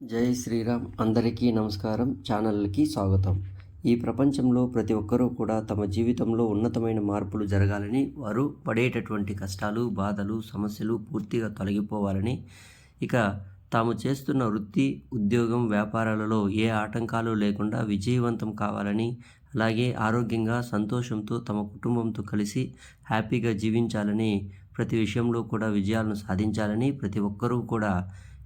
జై శ్రీరామ్. అందరికీ నమస్కారం. ఛానల్కి స్వాగతం. ఈ ప్రపంచంలో ప్రతి ఒక్కరూ కూడా తమ జీవితంలో ఉన్నతమైన మార్పులు జరగాలని వారు పడేటటువంటి కష్టాలు బాధలు సమస్యలు పూర్తిగా తొలగిపోవాలని ఇక తాము చేస్తున్న వృత్తి ఉద్యోగం వ్యాపారాలలో ఏ ఆటంకాలు లేకుండా విజయవంతం కావాలని అలాగే ఆరోగ్యంగా సంతోషంతో తమ కుటుంబంతో కలిసి హ్యాపీగా జీవించాలని ప్రతి విషయంలో కూడా విజయాలను సాధించాలని ప్రతి ఒక్కరూ కూడా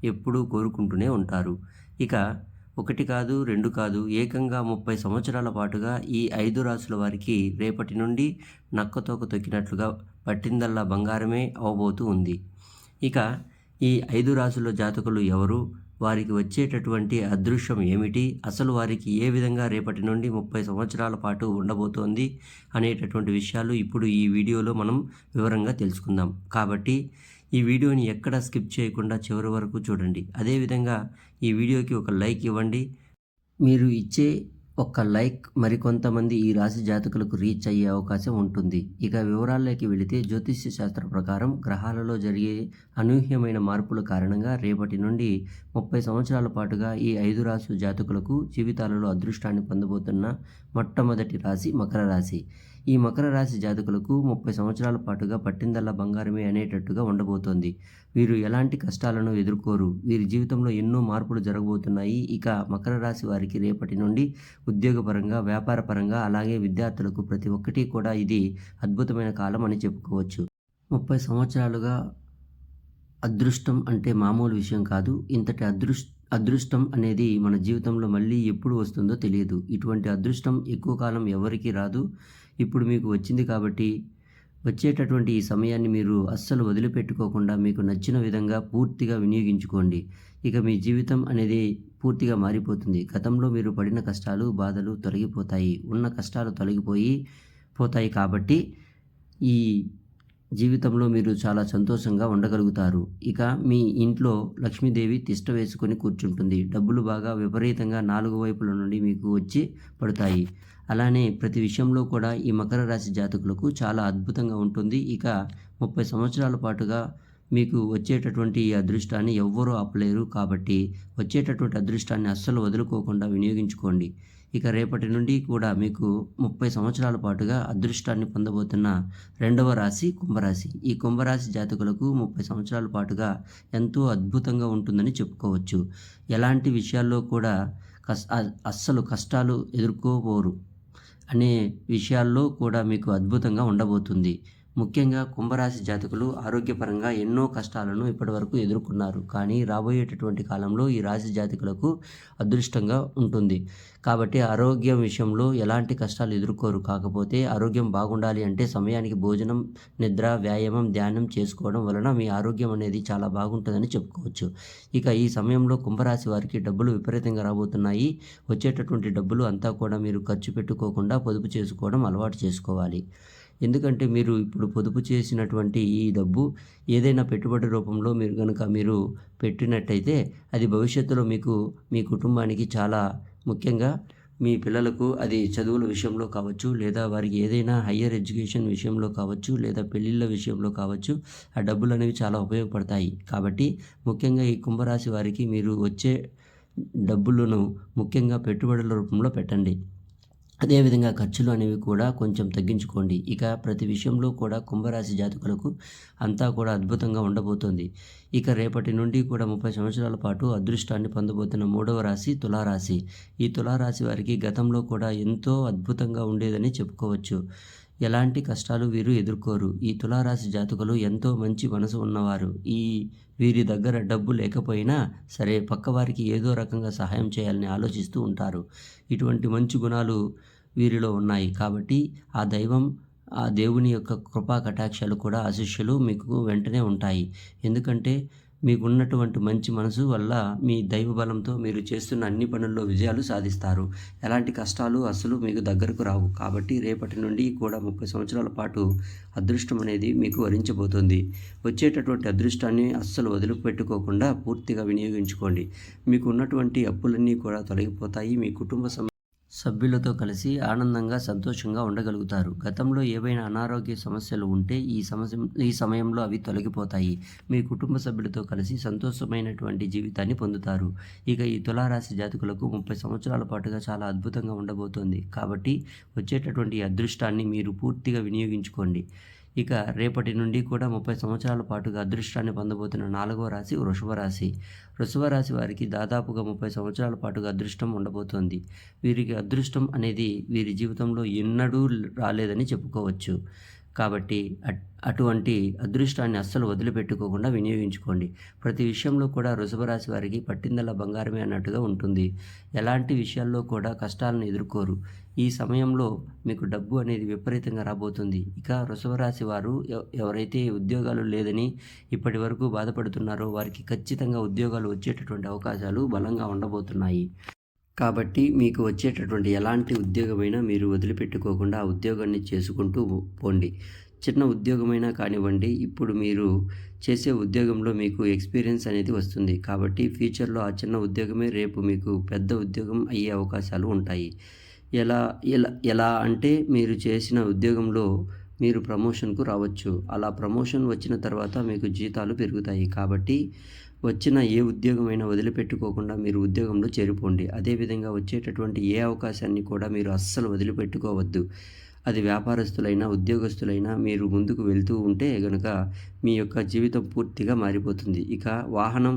ఎప్పుడూ కోరుకుంటూనే ఉంటారు. ఇక ఒకటి కాదు రెండు కాదు ఏకంగా ముప్పై సంవత్సరాల పాటుగా ఈ ఐదు రాసుల వారికి రేపటి నుండి నక్కతోక తొక్కినట్లుగా పట్టిందల్లా బంగారమే అవబోతూ ఉంది. ఇక ఈ ఐదు రాసుల జాతకులు ఎవరు? వారికి వచ్చేటటువంటి అదృశ్యం ఏమిటి? అసలు వారికి ఏ విధంగా రేపటి నుండి ముప్పై సంవత్సరాల పాటు ఉండబోతోంది అనేటటువంటి విషయాలు ఇప్పుడు ఈ వీడియోలో మనం వివరంగా తెలుసుకుందాం. కాబట్టి ఈ వీడియోని ఎక్కడ స్కిప్ చేయకుండా చివరి వరకు చూడండి. అదేవిధంగా ఈ వీడియోకి ఒక లైక్ ఇవ్వండి. మీరు ఇచ్చే ఒక్క లైక్ మరికొంతమంది ఈ రాశి జాతకులకు రీచ్ అయ్యే అవకాశం ఉంటుంది. ఇక వివరాల్లోకి వెళితే జ్యోతిష్య శాస్త్ర ప్రకారం గ్రహాలలో జరిగే అనూహ్యమైన మార్పుల కారణంగా రేపటి నుండి ముప్పై సంవత్సరాల పాటుగా ఈ ఐదు రాశి జాతకులకు జీవితాలలో అదృష్టాన్ని పొందబోతున్న మొట్టమొదటి రాశి మకర రాశి. ఈ మకర రాశి జాతకులకు ముప్పై సంవత్సరాల పాటుగా పట్టిందల్లా బంగారమే అనేటట్టుగా ఉండబోతోంది. వీరు ఎలాంటి కష్టాలను ఎదుర్కోరు. వీరి జీవితంలో ఎన్నో మార్పులు జరగబోతున్నాయి. ఇక మకర రాశి వారికి రేపటి నుండి ఉద్యోగపరంగా వ్యాపారపరంగా అలాగే విద్యార్థులకు ప్రతి ఒక్కటి కూడా ఇది అద్భుతమైన కాలం అని చెప్పుకోవచ్చు. ముప్పై సంవత్సరాలుగా అదృష్టం అంటే మామూలు విషయం కాదు. ఇంతటి అదృష్ట అదృష్టం అనేది మన జీవితంలో మళ్ళీ ఎప్పుడు వస్తుందో తెలియదు. ఇటువంటి అదృష్టం ఎక్కువ కాలం ఎవరికి రాదు. ఇప్పుడు మీకు వచ్చింది కాబట్టి వచ్చేటటువంటి ఈ సమయాన్ని మీరు అస్సలు వదిలిపెట్టుకోకుండా మీకు నచ్చిన విధంగా పూర్తిగా వినియోగించుకోండి. ఇక మీ జీవితం అనేది పూర్తిగా మారిపోతుంది. గతంలో మీరు పడిన కష్టాలు బాధలు తొలగిపోతాయి. ఉన్న కష్టాలు తొలగిపోయి పోతాయి కాబట్టి ఈ జీవితంలో మీరు చాలా సంతోషంగా ఉండగలుగుతారు. ఇక మీ ఇంట్లో లక్ష్మీదేవి తిష్ట వేసుకొని కూర్చుంటుంది. డబ్బులు బాగా విపరీతంగా నాలుగు వైపుల నుండి మీకు వచ్చి పడతాయి. అలానే ప్రతి విషయంలో కూడా ఈ మకర రాశి జాతకులకు చాలా అద్భుతంగా ఉంటుంది. ఇక ముప్పై సంవత్సరాల పాటుగా మీకు వచ్చేటటువంటి ఈ అదృష్టాన్ని ఎవ్వరూ ఆపలేరు. కాబట్టి వచ్చేటటువంటి అదృష్టాన్ని అస్సలు వదులుకోకుండా వినియోగించుకోండి. ఇక రేపటి నుండి కూడా మీకు ముప్పై సంవత్సరాల పాటుగా అదృష్టాన్ని పొందబోతున్న రెండవ రాశి కుంభరాశి. ఈ కుంభరాశి జాతకులకు ముప్పై సంవత్సరాల పాటుగా ఎంతో అద్భుతంగా ఉంటుందని చెప్పుకోవచ్చు. ఎలాంటి విషయాల్లో కూడా కస్ అస్సలు కష్టాలు ఎదుర్కోబోరు అనే విషయాల్లో కూడా మీకు అద్భుతంగా ఉండబోతుంది. ముఖ్యంగా కుంభరాశి జాతకులు ఆరోగ్యపరంగా ఎన్నో కష్టాలను ఇప్పటివరకు ఎదుర్కొన్నారు. కానీ రాబోయేటటువంటి కాలంలో ఈ రాశి జాతకులకు అదృష్టంగా ఉంటుంది. కాబట్టి ఆరోగ్యం విషయంలో ఎలాంటి కష్టాలు ఎదుర్కోరు. కాకపోతే ఆరోగ్యం బాగుండాలి అంటే సమయానికి భోజనం నిద్ర వ్యాయామం ధ్యానం చేసుకోవడం వలన మీ ఆరోగ్యం అనేది చాలా బాగుంటుందని చెప్పుకోవచ్చు. ఇక ఈ సమయంలో కుంభరాశి వారికి డబ్బులు విపరీతంగా రాబోతున్నాయి. వచ్చేటటువంటి డబ్బులు అంతా కూడా మీరు ఖర్చు పెట్టుకోకుండా పొదుపు చేసుకోవడం అలవాటు చేసుకోవాలి. ఎందుకంటే మీరు ఇప్పుడు పొదుపు చేసినటువంటి ఈ డబ్బు ఏదైనా పెట్టుబడి రూపంలో మీరు కనుక మీరు పెట్టినట్టయితే అది భవిష్యత్తులో మీకు మీ కుటుంబానికి చాలా ముఖ్యంగా మీ పిల్లలకు అది చదువుల విషయంలో కావచ్చు లేదా వారికి ఏదైనా హయ్యర్ ఎడ్యుకేషన్ విషయంలో కావచ్చు లేదా పెళ్ళిళ్ళ విషయంలో కావచ్చు ఆ డబ్బులు అనేవి చాలా ఉపయోగపడతాయి. కాబట్టి ముఖ్యంగా ఈ కుంభరాశి వారికి మీరు వచ్చే డబ్బులను ముఖ్యంగా పెట్టుబడుల రూపంలో పెట్టండి. అదేవిధంగా ఖర్చులు అనేవి కూడా కొంచెం తగ్గించుకోండి. ఇక ప్రతి విషయంలో కూడా కుంభరాశి జాతకులకు అంతా కూడా అద్భుతంగా ఉండబోతోంది. ఇక రేపటి నుండి కూడా ముప్పై సంవత్సరాల పాటు అదృష్టాన్ని పొందబోతున్న మూడవ రాశి తులారాశి. ఈ తులారాశి వారికి గతంలో కూడా ఎంతో అద్భుతంగా ఉండేదని చెప్పుకోవచ్చు. ఎలాంటి కష్టాలు వీరు ఎదుర్కోరు. ఈ తులారాశి జాతకులు ఎంతో మంచి మనసు ఉన్నవారు. ఈ వీరి దగ్గర డబ్బు లేకపోయినా సరే పక్కవారికి ఏదో రకంగా సహాయం చేయాలని ఆలోచిస్తూ ఉంటారు. ఇటువంటి మంచి గుణాలు వీరిలో ఉన్నాయి. కాబట్టి ఆ దైవం ఆ దేవుని యొక్క కృపా కటాక్షాలు కూడా ఆశిష్యులు మీకు వెంటనే ఉంటాయి. ఎందుకంటే మీకున్నటువంటి మంచి మనసు వల్ల మీ దైవ బలంతో మీరు చేస్తున్న అన్ని పనుల్లో విజయాలు సాధిస్తారు. ఎలాంటి కష్టాలు అసలు మీకు దగ్గరకు రావు. కాబట్టి రేపటి నుండి కూడా ముప్పై సంవత్సరాల పాటు అదృష్టం అనేది మీకు వరించబోతుంది. వచ్చేటటువంటి అదృష్టాన్ని అస్సలు వదిలిపెట్టుకోకుండా పూర్తిగా వినియోగించుకోండి. మీకు ఉన్నటువంటి అప్పులన్నీ కూడా తొలగిపోతాయి. మీ కుటుంబ సభ్యులతో కలిసి ఆనందంగా సంతోషంగా ఉండగలుగుతారు. గతంలో ఏవైనా అనారోగ్య సమస్యలు ఉంటే ఈ సమస్య ఈ సమయంలో అవి తొలగిపోతాయి. మీ కుటుంబ సభ్యులతో కలిసి సంతోషమైనటువంటి జీవితాన్ని పొందుతారు. ఇక ఈ తులారాశి జాతకులకు ముప్పై సంవత్సరాల పాటుగా చాలా అద్భుతంగా ఉండబోతోంది. కాబట్టి వచ్చేటటువంటి అదృష్టాన్ని మీరు పూర్తిగా వినియోగించుకోండి. ఇక రేపటి నుండి కూడా ముప్పై సంవత్సరాల పాటుగా అదృష్టాన్ని పొందబోతున్న నాలుగవ రాశి వృషభ రాశి. వృషభ రాశి వారికి దాదాపుగా ముప్పై సంవత్సరాల పాటుగా అదృష్టం ఉండబోతోంది. వీరికి అదృష్టం అనేది వీరి జీవితంలో ఎన్నడూ రాలేదని చెప్పుకోవచ్చు. కాబట్టి అట్- అటువంటి అదృష్టాన్ని అస్సలు వదిలిపెట్టుకోకుండా వినియోగించుకోండి. ప్రతి విషయంలో కూడా వృషభరాశి వారికి పట్టిందల బంగారమే అన్నట్టుగా ఉంటుంది. ఎలాంటి విషయాల్లో కూడా కష్టాలను ఎదుర్కోరు. ఈ సమయంలో మీకు డబ్బు అనేది విపరీతంగా రాబోతుంది. ఇక వృషభరాశి వారు ఎవ- ఎవరైతే ఉద్యోగాలు లేదని ఇప్పటి వరకు బాధపడుతున్నారో వారికి ఖచ్చితంగా ఉద్యోగాలు వచ్చేటటువంటి అవకాశాలు బలంగా ఉండబోతున్నాయి. కాబట్టి మీకు వచ్చేటటువంటి ఎలాంటి ఉద్యోగమైనా మీరు వదిలిపెట్టుకోకుండా ఆ ఉద్యోగాన్ని చేసుకుంటూ పోండి. చిన్న ఉద్యోగమైనా కానివ్వండి ఇప్పుడు మీరు చేసే ఉద్యోగంలో మీకు ఎక్స్పీరియన్స్ అనేది వస్తుంది. కాబట్టి ఫ్యూచర్లో ఆ చిన్న ఉద్యోగమే రేపు మీకు పెద్ద ఉద్యోగం అయ్యే అవకాశాలు ఉంటాయి. ఎలా ఎలా ఎలా అంటే మీరు చేసిన ఉద్యోగంలో మీరు ప్రమోషన్కు రావచ్చు. అలా ప్రమోషన్ వచ్చిన తర్వాత మీకు జీతాలు పెరుగుతాయి. కాబట్టి వచ్చిన ఏ ఉద్యోగమైనా వదిలిపెట్టుకోకుండా మీరు ఉద్యోగంలో చేరిపోండి. అదేవిధంగా వచ్చేటటువంటి ఏ అవకాశాన్ని కూడా మీరు అస్సలు వదిలిపెట్టుకోవద్దు. అది వ్యాపారస్తులైనా ఉద్యోగస్తులైనా మీరు ముందుకు వెళ్తూ ఉంటే గనుక మీ యొక్క జీవితం పూర్తిగా మారిపోతుంది. ఇక వాహనం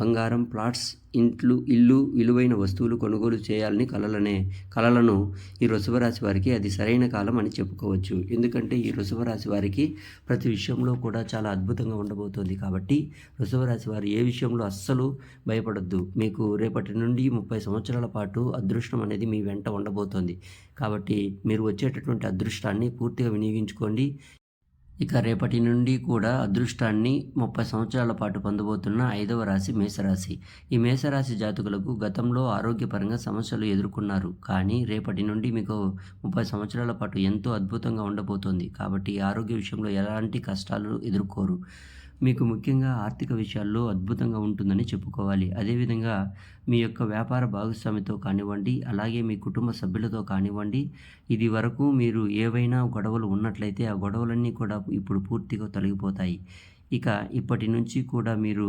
బంగారం ప్లాట్స్ ఇంట్లు ఇల్లు విలువైన వస్తువులు కొనుగోలు చేయాలని కలలనే కలలను ఈ వృషభరాశి వారికి అది సరైన కాలం అని చెప్పుకోవచ్చు. ఎందుకంటే ఈ వృషభరాశి వారికి ప్రతి విషయంలో కూడా చాలా అద్భుతంగా ఉండబోతోంది కాబట్టి వృషభరాశి వారు ఏ విషయంలో అస్సలు భయపడొద్దు. మీకు రేపటి నుండి ముప్పై సంవత్సరాల పాటు అదృష్టం అనేది మీ వెంట ఉండబోతోంది. కాబట్టి మీరు వచ్చేటటువంటి అదృష్టాన్ని పూర్తిగా వినియోగించుకోండి. ఇక రేపటి నుండి కూడా అదృష్టాన్ని ముప్పై సంవత్సరాల పాటు పొందబోతున్న ఐదవ రాశి మేషరాశి. ఈ మేషరాశి జాతకులకు గతంలో ఆరోగ్యపరంగా సమస్యలు ఎదుర్కొన్నారు. కానీ రేపటి నుండి మీకు ముప్పై సంవత్సరాల పాటు ఎంతో అద్భుతంగా ఉండబోతోంది. కాబట్టి ఈ ఆరోగ్య విషయంలో ఎలాంటి కష్టాలు ఎదుర్కోరు. మీకు ముఖ్యంగా ఆర్థిక విషయాల్లో అద్భుతంగా ఉంటుందని చెప్పుకోవాలి. అదేవిధంగా మీ యొక్క వ్యాపార భాగస్వామితో కానివ్వండి అలాగే మీ కుటుంబ సభ్యులతో కానివ్వండి ఇది వరకు మీరు ఏవైనా గొడవలు ఉన్నట్లయితే ఆ గొడవలన్నీ కూడా ఇప్పుడు పూర్తిగా తొలగిపోతాయి. ఇక ఇప్పటి నుంచి కూడా మీరు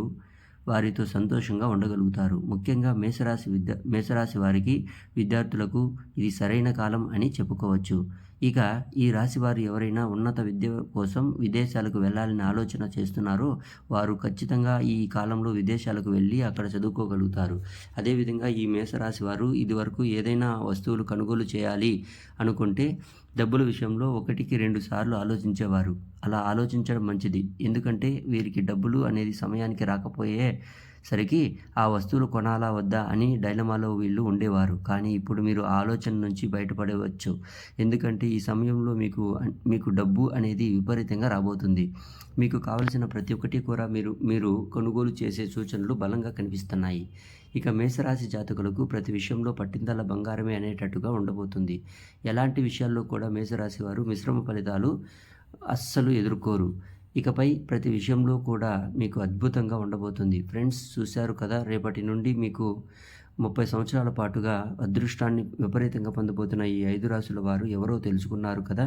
వారితో సంతోషంగా ఉండగలుగుతారు. ముఖ్యంగా మేషరాశి విద్య మేషరాశి వారికి విద్యార్థులకు ఇది సరైన కాలం అని చెప్పుకోవచ్చు. ఇక ఈ రాశి వారు ఎవరైనా ఉన్నత విద్య కోసం విదేశాలకు వెళ్ళాలని ఆలోచన చేస్తున్నారో వారు ఖచ్చితంగా ఈ కాలంలో విదేశాలకు వెళ్ళి అక్కడ చదువుకోగలుగుతారు. అదేవిధంగా ఈ మేషరాశి వారు ఇదివరకు ఏదైనా వస్తువులు కొనుగోలు చేయాలి అనుకుంటే డబ్బుల విషయంలో ఒకటికి రెండు సార్లు ఆలోచించేవారు. అలా ఆలోచించడం మంచిది. ఎందుకంటే వీరికి డబ్బులు అనేది సమయానికి రాకపోయే సరికి ఆ వస్తువులు కొనాలా వద్దా అని డైలమాలో వీళ్ళు ఉండేవారు. కానీ ఇప్పుడు మీరు ఆలోచన నుంచి బయటపడవచ్చు. ఎందుకంటే ఈ సమయంలో మీకు మీకు డబ్బు అనేది విపరీతంగా రాబోతుంది. మీకు కావలసిన ప్రతి ఒక్కటి కూడా మీరు మీరు కొనుగోలు చేసే సూచనలు బలంగా కనిపిస్తున్నాయి. ఇక మేషరాశి జాతకులకు ప్రతి విషయంలో పట్టిందల బంగారమే అనేటట్టుగా ఉండబోతుంది. ఎలాంటి విషయాల్లో కూడా మేషరాశి వారు మిశ్రమ ఫలితాలు అస్సలు ఎదుర్కోరు. ఇకపై ప్రతి విషయంలో కూడా మీకు అద్భుతంగా ఉండబోతుంది. ఫ్రెండ్స్ చూశారు కదా రేపటి నుండి మీకు ముప్పై సంవత్సరాల పాటుగా అదృష్టాన్ని విపరీతంగా పొందబోతున్న ఈ ఐదు రాశుల వారు ఎవరో తెలుసుకున్నారు కదా.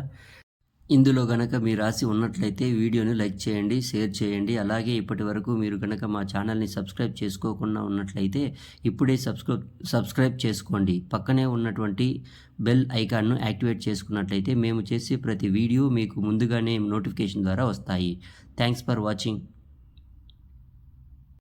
ఇందులో గనక మీ రాసి ఉన్నట్లయితే వీడియోని లైక్ చేయండి షేర్ చేయండి. అలాగే ఇప్పటి వరకు మీరు గనక మా ఛానల్ని సబ్స్క్రైబ్ చేసుకోకుండా ఉన్నట్లయితే ఇప్పుడే సబ్స్క్రైబ్ సబ్స్క్రైబ్ చేసుకోండి. పక్కనే ఉన్నటువంటి బెల్ ఐకాన్ను యాక్టివేట్ చేసుకున్నట్లయితే మేము చేసే ప్రతి వీడియో మీకు ముందుగానే నోటిఫికేషన్ ద్వారా వస్తాయి. Thanks for watching.